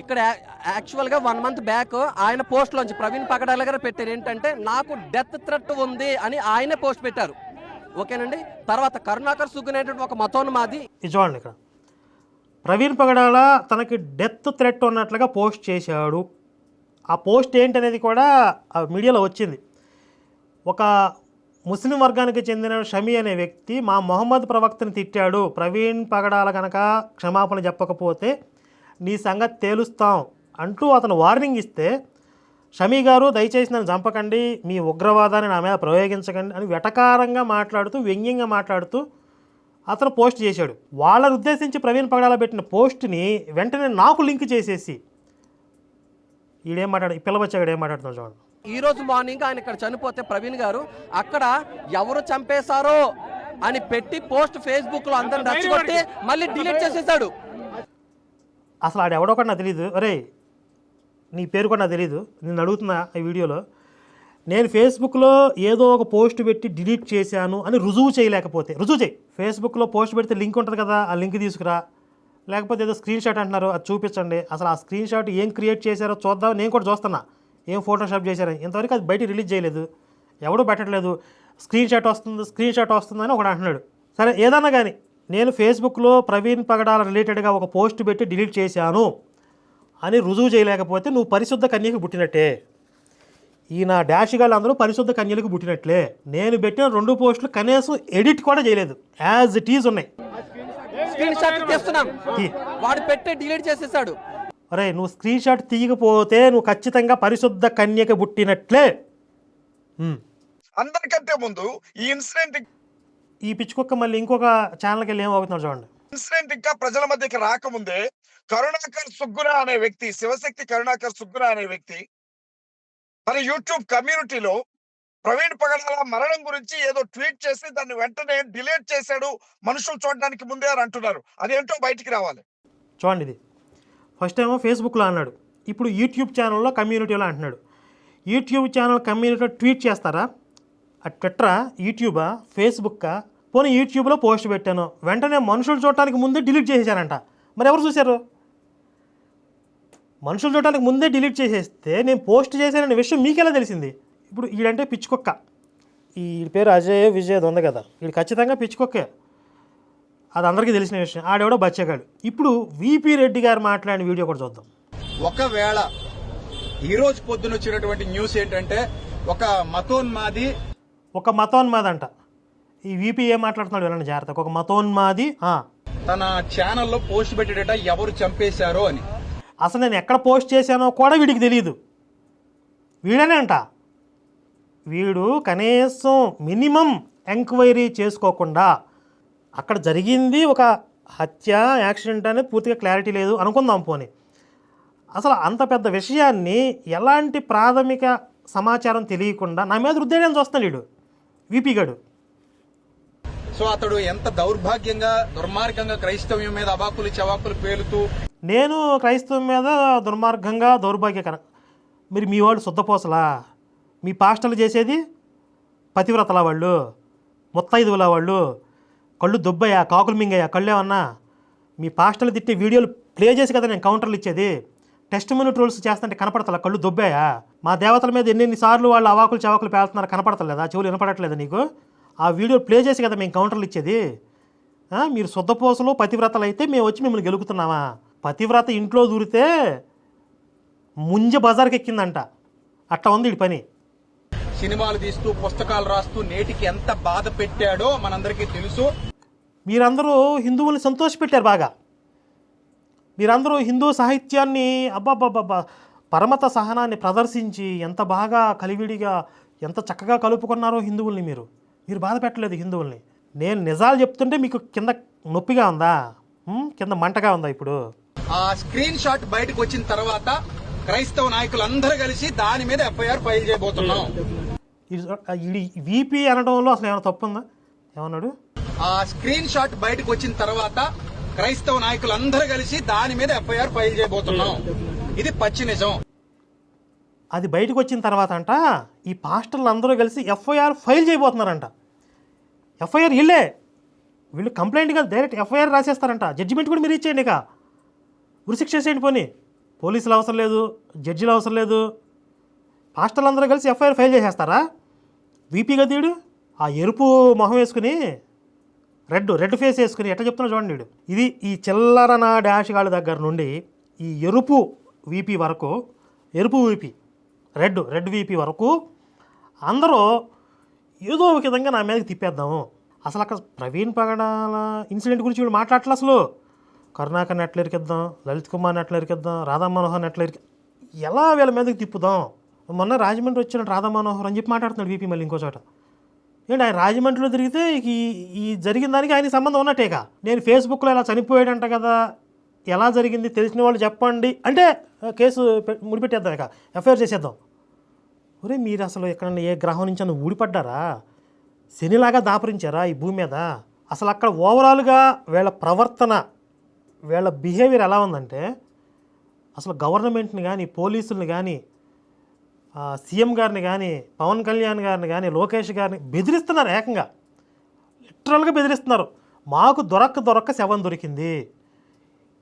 ఇక్కడ యాక్చువల్గా one month back ఆయన పోస్ట్లోంచి ప్రవీణ్ పగడాల గారు పెట్టారు. ఏంటంటే నాకు డెత్ థ్రెట్ ఉంది అని ఆయనే పోస్ట్ పెట్టారు. ఓకేనండి? తర్వాత కరుణాకర్ సుగ్గునేటువంటి ఒక మతోన్మాది ఇది చూడండి ఇక్కడ. ప్రవీణ్ పగడాల తనకి డెత్ థ్రెట్ ఉన్నట్లుగా పోస్ట్ చేశాడు. ఆ పోస్ట్ ఏంటనేది కూడా మీడియాలో వచ్చింది. ఒక ముస్లిం వర్గానికి చెందిన షమీ అనే వ్యక్తి మా మొహమ్మద్ ప్రవక్తని తిట్టాడు. ప్రవీణ్ పగడాల కనుక క్షమాపణ చెప్పకపోతే నీ సంగతి తేలుస్తాం అంటూ అతను వార్నింగ్ ఇస్తే షమీ గారు దయచేసి నన్ను చంపకండి మీ ఉగ్రవాదాన్ని నా మీద ప్రయోగించకండి అని వెటకారంగా మాట్లాడుతూ వ్యంగ్యంగా మాట్లాడుతూ అతను పోస్ట్ చేశాడు. వాళ్ళని ఉద్దేశించి ప్రవీణ్ పగడాల పెట్టిన పోస్ట్ని వెంటనే నాకు లింక్ చేసేసి ఈడేం మాట్లాడు ఈ పిల్లబచ్చాడు ఏం మాట్లాడుతున్నాడు చూడండి ఈ రోజు మార్నింగ్ ఆయన ఇక్కడ చనిపోతే ప్రవీణ్ గారు అక్కడ ఎవరు చంపేశారో అని పెట్టి పోస్ట్ ఫేస్బుక్లో అందరిని రెచ్చగొట్టి మళ్ళీ డిలీట్ చేసేసాడు అసలు ఆడు ఎవడో కూడా నాకు తెలియదు అరే నీ పేరు కూడా నాకు తెలియదు నేను అడుగుతున్నా ఈ వీడియోలో. నేను ఫేస్బుక్లో ఏదో ఒక పోస్ట్ పెట్టి డిలీట్ చేశాను అని రుజువు చేయలేకపోతే రుజువు చేయి. ఫేస్బుక్లో పోస్ట్ పెడితే లింక్ ఉంటుంది కదా ఆ లింక్ తీసుకురా. లేకపోతే ఏదో స్క్రీన్ షాట్ అంటున్నారు అది చూపించండి. అసలు ఆ స్క్రీన్ షాట్ ఏం క్రియేట్ చేశారో చూద్దాం నేను కూడా చూస్తున్నా. ఏం ఫోటోషాప్ చేశారని ఇంతవరకు అది బయట రిలీజ్ చేయలేదు. ఎవడూ పెట్టట్లేదు. స్క్రీన్ షాట్ వస్తుంది స్క్రీన్ షాట్ వస్తుందని ఒకడు అంటున్నాడు. సరే ఏదన్నా కానీ నేను ఫేస్బుక్లో ప్రవీణ్ పగడాల రిలేటెడ్గా ఒక పోస్ట్ పెట్టి డిలీట్ చేశాను అని రుజువు చేయలేకపోతే నువ్వు పరిశుద్ధ కన్యకి పుట్టినట్టే. ఈ నా డాష్ గాళ్ళు అందరూ పరిశుద్ధ కన్యలకు పుట్టినట్లే. నేను పెట్టిన రెండు పోస్టులు కనీసం ఎడిట్ కూడా చేయలేదు. యాజ్ ఇట్ ఈజ్ ఉన్నాయి. స్క్రీన్ షాట్ తీస్తున్నాం. తీ. వాడు పెట్టి డిలీట్ చేసేసాడు. అరే నువ్వు స్క్రీన్ షాట్ తీయకపోతే నువ్వు ఖచ్చితంగా పరిశుద్ధ కన్యకి పుట్టినట్లే. అందరికంటే ముందు ఈ ఇన్సిడెంట్ ఈ పిచ్చుకొక్క మళ్ళీ ఇంకొక ఛానల్కి వెళ్ళి ఏమవుతున్నాడు చూడండి. ఇన్సిడెంట్ ఇంకా ప్రజల మధ్యకి రాకముందే కరుణాకర్ సుగ్గున అనే వ్యక్తి శివశక్తి కరుణాకర్ సుగ్గున అనే వ్యక్తి తన యూట్యూబ్ కమ్యూనిటీలో ప్రవీణ్ పగడాల మరణం గురించి ఏదో ట్వీట్ చేసి దాన్ని వెంటనే డిలీట్ చేశాడు మనుషులు చూడడానికి ముందే అని అంటున్నారు. అదేంటో బయటికి రావాలి. చూడండి ఇది. ఫస్ట్ ఏమో ఫేస్బుక్లో అన్నాడు. ఇప్పుడు యూట్యూబ్ ఛానల్లో కమ్యూనిటీలో అంటున్నాడు. యూట్యూబ్ ఛానల్ కమ్యూనిటీలో ట్వీట్ చేస్తారా? ట్విట్టరా యూట్యూబా ఫేస్బుక్కా? పోనీ యూట్యూబ్లో పోస్ట్ పెట్టాను. వెంటనే మనుషులు చూడటానికి ముందే డిలీట్ చేసేసానంట మరి ఎవరు చూశారు? మనుషులు చూడటానికి ముందే డిలీట్ చేసేస్తే నేను పోస్ట్ చేశాననే విషయం మీకెలా తెలిసింది? ఇప్పుడు ఈడంటే పిచ్చుకొక్క. ఈ పేరు అజయ్ విజయ్ అది ఉంది కదా. వీడు ఖచ్చితంగా పిచ్చుకొక్కే. అది అందరికీ తెలిసిన విషయం. ఆడెవడో బచ్చగాడు. ఇప్పుడు విపి రెడ్డి గారు మాట్లాడిన వీడియో కూడా చూద్దాం. ఒకవేళ ఈ రోజు పొద్దున వచ్చినటువంటి న్యూస్ ఏంటంటే ఒక మతోన్మాది ఒక మతోన్మాది అంట ఈ విపి ఏం మాట్లాడుతున్నాడు వెళ్ళండి జాగ్రత్త ఒక మతోన్మాది. తన ఛానల్లో పోస్ట్ పెట్టేట ఎవరు చంపేశారో అని. అసలు నేను ఎక్కడ పోస్ట్ చేశానో కూడా వీడికి తెలియదు వీడనే అంట. వీడు కనీసం మినిమం ఎంక్వైరీ చేసుకోకుండా అక్కడ జరిగింది ఒక హత్య యాక్సిడెంట్ అనేది పూర్తిగా క్లారిటీ లేదు అనుకుందాం పోనీ. అసలు అంత పెద్ద విషయాన్ని ఎలాంటి ప్రాథమిక సమాచారం తెలియకుండా నా మీద రుద్దేయడానికి చూస్తున్నాడు వీడు. విపి గడు. సో అతడు ఎంత దౌర్భాగ్యంగా దుర్మార్గంగా క్రైస్తవ్యం మీద అవాకులు చవాకులు పేలుతూ నేను క్రైస్తవం మీద దుర్మార్గంగా దౌర్భాగ్యకర మీరు మీ వాళ్ళు శుద్ధపోసలా? మీ పాస్టర్లు చేసేది పతివ్రతల వాళ్ళు ముత్తైదువుల వాళ్ళు. కళ్ళు దుబ్బయ్యా కాకులు మింగయ్యా కళ్ళు ఏమన్నా మీ పాస్టర్లు తిట్టే వీడియోలు ప్లే చేసి కదా నేను కౌంటర్లు ఇచ్చేది. టెస్ట్ మినీ ట్రోల్స్ చేస్తుంటే కనపడతలా? కళ్ళు దుబ్బాయా? మా దేవతల మీద ఎన్నెన్ని సార్లు వాళ్ళు అవాకులు చవాకులు పేలుతున్నారు కనపడతలేదా? చెవులు వినపడట్లేదా నీకు? ఆ వీడియో ప్లే చేసి కదా మేము కౌంటర్లు ఇచ్చేది. మీరు శుద్ధపోసలు పతివ్రతలు అయితే మేము వచ్చి మిమ్మల్ని గెలుకుతున్నామా? పతివ్రత ఇంట్లో దూరితే ముంజ బజార్కి ఎక్కిందంట. అట్లా ఉంది ఈ పని. సినిమాలు తీస్తూ పుస్తకాలు రాస్తూ నేటికి ఎంత బాధ పెట్టాడో మనందరికీ తెలుసు. మీరందరూ హిందువుల్ని సంతోషపెట్టారు బాగా. మీరందరూ హిందూ సాహిత్యాన్ని అబ్బాబ్బాబ్బా పరమత సహనాన్ని ప్రదర్శించి ఎంత బాగా కలివిడిగా ఎంత చక్కగా కలుపుకున్నారో హిందువుల్ని మీరు. మీరు బాధ పెట్టలేదు హిందువుల్ని. నేను నిజాలు చెప్తుంటే మీకు కింద నొప్పిగా ఉందా? కింద మంటగా ఉందా ఇప్పుడు? ఆ స్క్రీన్ షాట్ బయటకు వచ్చిన తర్వాత క్రైస్తవ నాయకులందరూ కలిసి దాని మీద ఎఫ్ఐఆర్ ఫైల్ చేయబోతున్నాం. వీపీ అనడంలో అసలు ఏమైనా తప్పు ఉందా ఏమన్నాడు? ఆ స్క్రీన్ షాట్ బయటకు వచ్చిన తర్వాత క్రైస్తవ నాయకులందరూ కలిసి దాని మీద ఎఫ్ఐఆర్ ఫైల్ చేయబోతున్నాం. ఇది పచ్చి నిజం. అది బయటకు వచ్చిన తర్వాత అంట ఈ పాస్టర్లు అందరూ కలిసి ఎఫ్ఐఆర్ ఫైల్ చేయబోతున్నారంట. ఎఫ్ఐఆర్ వీళ్ళే వీళ్ళు కంప్లైంట్ కాదు డైరెక్ట్ ఎఫ్ఐఆర్ రాసేస్తారంట. జడ్జిమెంట్ కూడా మీరు ఇచ్చేయండి ఇక. ఉరిశిక్ష చేసేయండి పోనీ. పోలీసులు అవసరం లేదు జడ్జిలు అవసరం లేదు. పాస్టర్లు అందరూ కలిసి ఎఫ్ఐఆర్ ఫైల్ చేసేస్తారా? వీపీగా తీడు ఆ ఎరుపు మొహం వేసుకుని రెడ్ రెడ్ ఫేస్ వేసుకుని ఎట్లా చెప్తున్నా చూడండి వీడు. ఇది ఈ చిల్లర నా డాష్ గాళ్ళ దగ్గర నుండి ఈ ఎరుపు వీపీ వరకు ఎరుపు వీపీ రెడ్ రెడ్ వీపీ వరకు అందరూ ఏదో ఒక విధంగా నా మీదకి తిప్పేద్దాము. అసలు అక్కడ ప్రవీణ్ పగడాల ఇన్సిడెంట్ గురించి వీడు మాట్లాడట్లే అసలు? కరుణాకర్ని ఎట్లా ఇరికిద్దాం? లలిత్ కుమార్ని ఎట్లా ఇరికిద్దాం? రాధా మనోహర్ని ఎట్లా ఇరికి? ఎలా వీళ్ళ మీదకి తిప్పుదాం? మొన్న రాజమండ్రి వచ్చిన రాధా మనోహర్ అని చెప్పి మాట్లాడుతున్నాడు వీపీ మళ్ళీ ఇంకో చోట. ఏంటి ఆయన రాజమండ్రిలో తిరిగితే ఈ ఈ జరిగిన దానికి ఆయన సంబంధం ఉన్నట్టేగా? నేను ఫేస్బుక్లో ఇలా చనిపోయాడంట కదా ఎలా జరిగింది తెలిసిన వాళ్ళు చెప్పండి. అంటే కేసు ముడిపెట్టేద్దాం ఇక ఎఫ్ఐఆర్ చేసేద్దాం. ఒరే మీరు అసలు ఎక్కడన్నా ఏ గ్రహం నుంచి అన్న ఊడిపడ్డారా? శనిలాగా దాపరించారా ఈ భూమి మీద? అసలు అక్కడ ఓవరాల్గా వీళ్ళ ప్రవర్తన వీళ్ళ బిహేవియర్ ఎలా ఉందంటే అసలు గవర్నమెంట్ని కానీ పోలీసుల్ని కానీ సీఎం గారిని కానీ పవన్ కళ్యాణ్ గారిని కానీ లోకేష్ గారిని బెదిరిస్తున్నారు ఏకంగా. లిటరల్గా బెదిరిస్తున్నారు. మాకు దొరక్క దొరక్క శవం దొరికింది.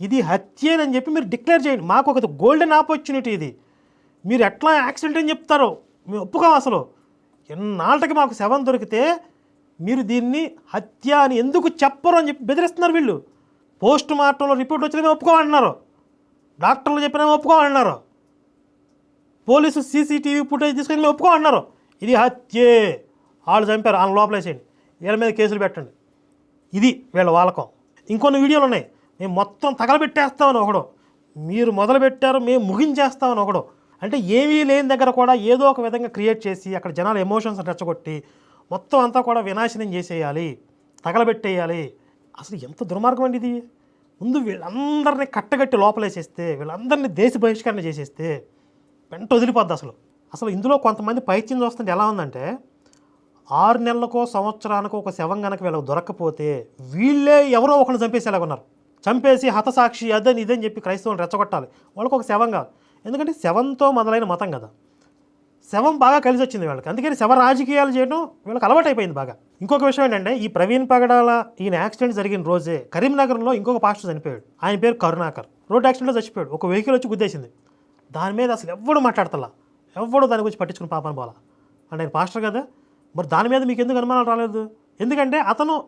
ఇది హత్యేనని చెప్పి మీరు డిక్లేర్ చేయండి. మాకు ఒక గోల్డెన్ ఆపర్చునిటీ ఇది. మీరు ఎట్లా యాక్సిడెంట్ అని చెప్తారో మేము ఒప్పుకోం అసలు. ఎన్నాళ్ళకి మాకు శవం దొరికితే మీరు దీన్ని హత్య అని ఎందుకు చెప్పరు అని చెప్పి బెదిరిస్తున్నారు వీళ్ళు. పోస్ట్ మార్టంలో రిపోర్ట్ వచ్చినా మేము ఒప్పుకోమంటున్నారు. డాక్టర్లు చెప్పినా మేము ఒప్పుకోమంటున్నారు. పోలీసు సీసీటీవీ ఫుటేజ్ తీసుకొని ఒప్పుకో ఒప్పుకోమంటున్నారు ఇది హత్యే. వాళ్ళు చంపారు. ఆ లోపలేసేయండి. వీళ్ళ మీద కేసులు పెట్టండి. ఇది వీళ్ళ వాళ్ళకం ఇంకొన్ని వీడియోలు ఉన్నాయి. మేము మొత్తం తగలబెట్టేస్తామని ఒకడు. మీరు మొదలు పెట్టారు మేము ముగించేస్తామని ఒకడు. అంటే ఏమీ లేని దగ్గర కూడా ఏదో ఒక విధంగా క్రియేట్ చేసి అక్కడ జనాల ఎమోషన్స్ రెచ్చగొట్టి మొత్తం అంతా కూడా వినాశనం చేసేయాలి. తగలబెట్టేయాలి. అసలు ఎంత దుర్మార్గం అండి ఇది? ముందు వీళ్ళందరినీ కట్టగట్టి లోపలేసేస్తే వీళ్ళందరినీ దేశ బహిష్కరణ చేసేస్తే వెంట వదిలిపోద్ది అసలు. అసలు ఇందులో కొంతమంది పైచ్యం చూస్తుంటే ఎలా ఉందంటే ఆరు నెలలకో సంవత్సరానికో ఒక శవం కనుక వీళ్ళకి దొరకకపోతే వీళ్ళే ఎవరో ఒకరిని చంపేసేలాగా ఉన్నారు. చంపేసి హతసాక్షి అదని ఇదని చెప్పి క్రైస్తవులు రెచ్చగొట్టాలి. వాళ్ళకి ఒక శవం కాదు. ఎందుకంటే శవంతో మొదలైన మతం కదా. శవం బాగా కలిసి వచ్చింది వాళ్ళకి. అందుకని శవ రాజకీయాలు చేయడం వీళ్ళకి అలవాటైపోయింది బాగా. ఇంకొక విషయం ఏంటంటే ఈ ప్రవీణ్ పగడాల ఈయన యాక్సిడెంట్ జరిగిన రోజే కరీంనగర్లో ఇంకొక పాస్టర్ చనిపోయాడు. ఆయన పేరు కరుణాకర్. రోడ్ యాక్సిడెంట్లో చచ్చిపోయాడు. ఒక వెహికల్ వచ్చి గుద్దేసింది. దాని మీద అసలు ఎవడు మాట్లాడతలా. ఎవడు దాని గురించి పట్టించుకుని పాపని పోలా అంటే ఆయన పాస్టర్ కదా. మరి దాని మీద మీకు ఎందుకు అనుమానాలు రాలేదు? ఎందుకంటే అతను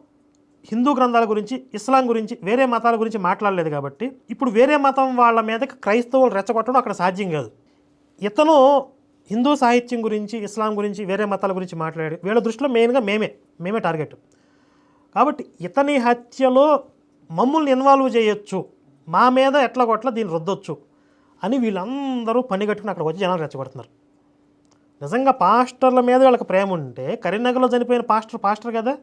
హిందూ గ్రంథాల గురించి ఇస్లాం గురించి వేరే మతాల గురించి మాట్లాడలేదు కాబట్టి ఇప్పుడు వేరే మతం వాళ్ళ మీదకి క్రైస్తవులు రెచ్చగొట్టడం అక్కడ సాధ్యం కాదు. ఇతను హిందూ సాహిత్యం గురించి ఇస్లాం గురించి వేరే మతాల గురించి మాట్లాడి వీళ్ళ దృష్టిలో మెయిన్గా మేమే మేమే టార్గెట్. కాబట్టి ఇతని హత్యలో మమ్మల్ని ఇన్వాల్వ్ చేయొచ్చు. మా మీద ఎట్లా కొట్ల దీన్ని రుద్దొచ్చు. అని వీళ్ళందరూ పని కట్టుకుని అక్కడికి వచ్చి జనాలు రెచ్చగొడుతున్నారు. నిజంగా పాస్టర్ల మీద వాళ్ళకి ప్రేమ ఉంటే కరీంనగర్లో చనిపోయిన పాస్టర్ పాస్టర్ కదా?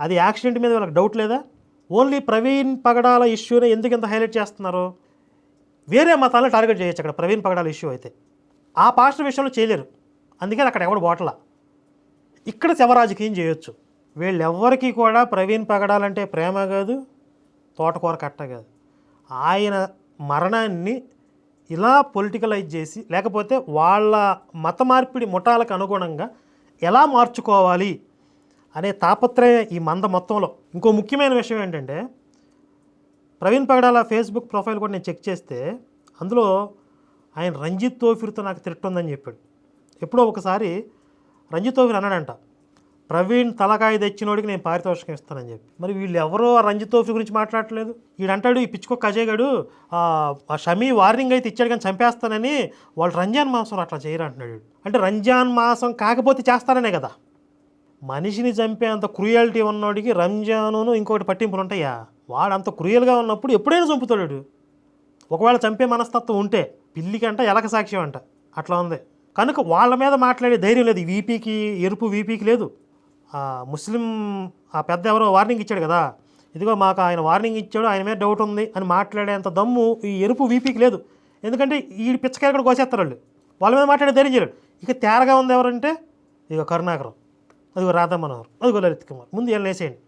అది యాక్సిడెంట్ మీద వీళ్ళకి డౌట్ లేదా? ఓన్లీ ప్రవీణ్ పగడాల ఇష్యూని ఎందుకు ఇంత హైలైట్ చేస్తున్నారు? వేరే మతాలను టార్గెట్ చేయొచ్చు అక్కడ ప్రవీణ్ పగడాల ఇష్యూ అయితే. ఆ పాస్టర్ విషయంలో చేయలేరు. అందుకని అక్కడ ఎవడు బోటల? ఇక్కడ శవరాజకీయం చేయొచ్చు. వీళ్ళెవ్వరికీ కూడా ప్రవీణ్ పగడాలంటే ప్రేమ కాదు తోటకూర కట్ట కాదు. ఆయన మరణాన్ని ఇలా పొలిటికలైజ్ చేసి లేకపోతే వాళ్ళ మత మార్పిడి ముఠాలకు అనుగుణంగా ఎలా మార్చుకోవాలి అనే తాపత్రయం ఈ మంద మొత్తంలో. ఇంకో ముఖ్యమైన విషయం ఏంటంటే ప్రవీణ్ పగడాల ఫేస్బుక్ ప్రొఫైల్ కూడా నేను చెక్ చేస్తే అందులో ఆయన రంజిత్ తోఫిర్తో నాకు తిట్టుందని చెప్పాడు. ఎప్పుడో ఒకసారి రంజిత్ తోఫిర్ అన్నాడంట ప్రవీణ్ తలకాయ తెచ్చినోడికి నేను పారితోషికం ఇస్తానని చెప్పి. మరి వీళ్ళు ఎవరో ఆ రంజిత్ తోఫి గురించి మాట్లాడట్లేదు. వీడంటాడు ఈ పిచ్చుకో అజయ్ గడు ఆ షమీ వార్నింగ్ అయితే ఇచ్చాడు కానీ చంపేస్తానని వాళ్ళు రంజాన్ మాసం అట్లా చేయరు అంటున్నాడు అంటే రంజాన్ మాసం కాకపోతే చేస్తారనే కదా. మనిషిని చంపేంత క్రూయల్టీ ఉన్నోడికి రంజాను ఇంకొకటి పట్టింపులు ఉంటాయా? వాడు అంత క్రూయల్గా ఉన్నప్పుడు ఎప్పుడైనా చంపుతాడు ఒకవేళ చంపే మనస్తత్వం ఉంటే పిల్లికంట ఎలక సాక్ష్యం అంట. అట్లా ఉంది. కనుక వాళ్ళ మీద మాట్లాడే ధైర్యం లేదు. వీపీకి ఎరుపు వీపీకి లేదు. ముస్లిం ఆ పెద్ద ఎవరో వార్నింగ్ ఇచ్చాడు కదా. ఇదిగో మాకు ఆయన వార్నింగ్ ఇచ్చాడు ఆయన మీద డౌట్ ఉంది అని మాట్లాడేంత దమ్ము ఈ ఎరుపు వీపీకి లేదు. ఎందుకంటే ఈ పిచ్చకాయ కూడా కోసేస్తారు వాళ్ళు. వాళ్ళ మీద మాట్లాడే ధైర్యం చేయరు ఇక తేరగా ఉంది ఎవరంటే ఇదిగో కరుణాకరం. అదిగో రాధా మనోహర్ అదిగో లలిత్ కుమార్. ముందు వీళ్ళని వేసేయండి.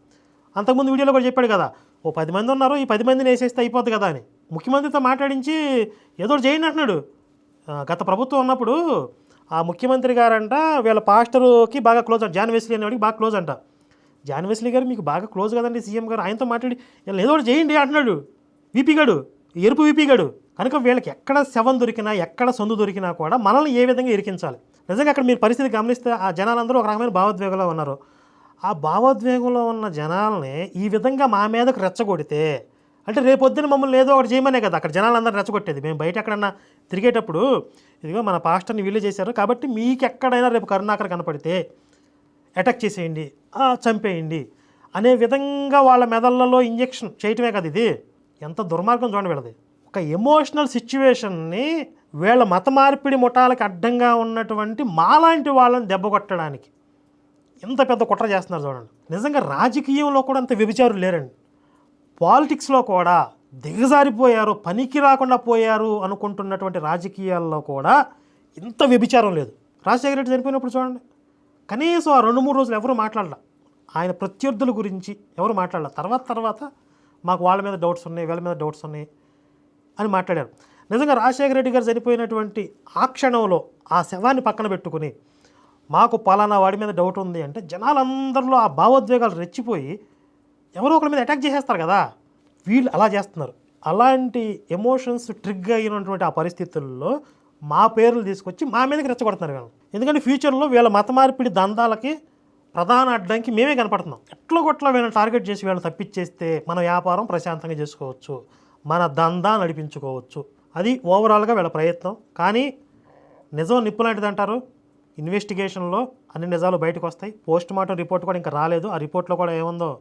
అంతకుముందు వీడియోలో కూడా చెప్పాడు కదా ఓ పది మంది ఉన్నారు ఈ పది మందిని వేసేస్తే అయిపోద్ది కదా అని. ముఖ్యమంత్రితో మాట్లాడించి ఏదో చేయండి అంటున్నాడు. గత ప్రభుత్వం ఉన్నప్పుడు ఆ ముఖ్యమంత్రి గారంట వీళ్ళ పాస్టర్కి బాగా క్లోజ్ అంట. జాన్ వెస్లీ అనేవాడికి బాగా క్లోజ్ అంట. జాన్ వెస్లీ గారు మీకు బాగా క్లోజ్ కదండి సీఎం గారు. ఆయనతో మాట్లాడి వీళ్ళని ఏదో ఒకటి చేయండి అంటున్నాడు. వీపీ గడు ఎరుపు వీపీ గడు. కనుక వీళ్ళకి ఎక్కడ శవం దొరికినా ఎక్కడ సందు దొరికినా కూడా మనల్ని ఏ విధంగా ఇరికించాలి? నిజంగా అక్కడ మీరు పరిస్థితి గమనిస్తే ఆ జనాలందరూ ఒక రకమైన భావోద్వేగంలో ఉన్నారు. ఆ భావోద్వేగంలో ఉన్న జనాల్ని ఈ విధంగా మా మీదకు రెచ్చగొడితే అంటే రేపొద్దున మమ్మల్ని ఏదో ఒకటి చేయమనే కదా. అక్కడ జనాలందరూ రెచ్చగొట్టేది. మేము బయట ఎక్కడన్నా తిరిగేటప్పుడు ఇదిగో మన పాస్టర్ని వీళ్ళు చేశారు. కాబట్టి మీకు ఎక్కడైనా రేపు కరుణాకర్ కనపడితే అటాక్ చేసేయండి చంపేయండి అనే విధంగా వాళ్ళ మెదళ్ళలో ఇంజెక్షన్ చేయటమే కదా ఇది. ఎంత దుర్మార్గం చూడండి వీళ్ళది. ఒక ఎమోషనల్ సిచ్యువేషన్ని వీళ్ళ మత మార్పిడి ముఠాలకు అడ్డంగా ఉన్నటువంటి మాలాంటి వాళ్ళని దెబ్బ కొట్టడానికి. ఎంత పెద్ద కుట్ర చేస్తున్నారు చూడండి. నిజంగా రాజకీయంలో కూడా అంత వ్యభిచారులు లేరండి. పాలిటిక్స్లో కూడా దిగజారిపోయారు పనికి రాకుండా పోయారు అనుకుంటున్నటువంటి రాజకీయాల్లో కూడా ఇంత వ్యభిచారం లేదు. రాజశేఖర రెడ్డి చనిపోయినప్పుడు చూడండి. కనీసం ఆ రెండు మూడు రోజులు ఎవరు మాట్లాడాల. ఆయన ప్రత్యర్థుల గురించి ఎవరు మాట్లాడాల. తర్వాత తర్వాత మాకు వాళ్ళ మీద డౌట్స్ ఉన్నాయి వీళ్ళ మీద డౌట్స్ ఉన్నాయి అని మాట్లాడారు. నిజంగా రాజశేఖర రెడ్డి గారు చనిపోయినటువంటి ఆ క్షణంలో ఆ శవాన్ని పక్కన పెట్టుకుని మాకు పలానా వాడి మీద డౌట్ ఉంది అంటే జనాలందరిలో ఆ భావోద్వేగాలు రెచ్చిపోయి ఎవరో ఒకరి మీద అటాక్ చేసేస్తారు కదా. వీళ్ళు అలా చేస్తున్నారు. అలాంటి ఎమోషన్స్ ట్రిగ్ అయినటువంటి ఆ పరిస్థితుల్లో మా పేర్లు తీసుకొచ్చి మా మీదకి రెచ్చగొడుతున్నారు వీళ్ళు ఎందుకంటే ఫ్యూచర్లో వీళ్ళ మత మార్పిడి దందాలకి ప్రధాన అడ్డంకి మేమే కనపడుతున్నాం. ఎట్లా కొట్లా వీళ్ళని టార్గెట్ చేసి వీళ్ళని తప్పించేస్తే మన వ్యాపారం ప్రశాంతంగా చేసుకోవచ్చు. మన దందా నడిపించుకోవచ్చు. అది ఓవరాల్గా వీళ్ళ ప్రయత్నం. కానీ నిజం నిప్పు లాంటిది అంటారు. ఇన్వెస్టిగేషన్లో అన్ని నిజాలు బయటకు వస్తాయి. పోస్ట్ మార్టం రిపోర్ట్ కూడా ఇంకా రాలేదు. ఆ రిపోర్ట్లో కూడా ఏముందో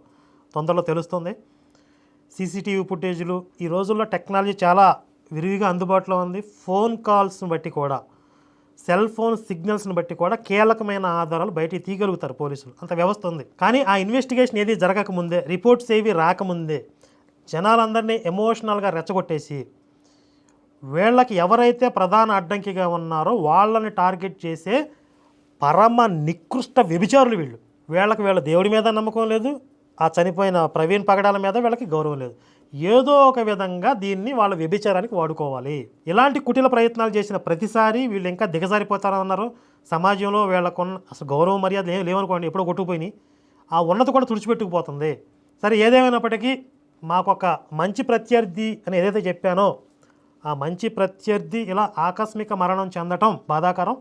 తొందరలో తెలుస్తుంది. సీసీటీవీ ఫుటేజ్లు ఈ రోజుల్లో టెక్నాలజీ చాలా విరివిగా అందుబాటులో ఉంది. ఫోన్ కాల్స్ని బట్టి కూడా సెల్ ఫోన్ సిగ్నల్స్ని బట్టి కూడా కీలకమైన ఆధారాలు బయటికి తీయగలుగుతారు పోలీసులు. అంత వ్యవస్థ ఉంది. కానీ ఆ ఇన్వెస్టిగేషన్ ఏది జరగకముందే రిపోర్ట్స్ ఏవి రాకముందే జనాలందరినీ ఎమోషనల్గా రెచ్చగొట్టేసి వీళ్ళకి ఎవరైతే ప్రధాన అడ్డంకిగా ఉన్నారో వాళ్ళని టార్గెట్ చేసే పరమ నికృష్ట వ్యభిచారులు వీళ్ళు. వీళ్ళకి వీళ్ళ దేవుడి మీద నమ్మకం లేదు ఆ చనిపోయిన ప్రవీణ్ పగడాల మీద వీళ్ళకి గౌరవం లేదు. ఏదో ఒక విధంగా దీన్ని వాళ్ళ వ్యభిచారానికి వాడుకోవాలి. ఇలాంటి కుటిల ప్రయత్నాలు చేసిన ప్రతిసారి వీళ్ళు ఇంకా దిగజారిపోతారన్నారు. సమాజంలో వీళ్ళకున్న అసలు గౌరవ మర్యాద ఏం లేవనుకోండి ఎప్పుడో కొట్టుకుపోయినాయి. ఆ ఉన్నతి కూడా తుడిచిపెట్టుకుపోతుంది. సరే ఏదేమైనప్పటికీ మాకు ఒక మంచి ప్రత్యర్థి అని ఏదైతే చెప్పానో ఆ మంచి ప్రత్యర్థి ఇలా ఆకస్మిక మరణం చెందటం బాధాకరం.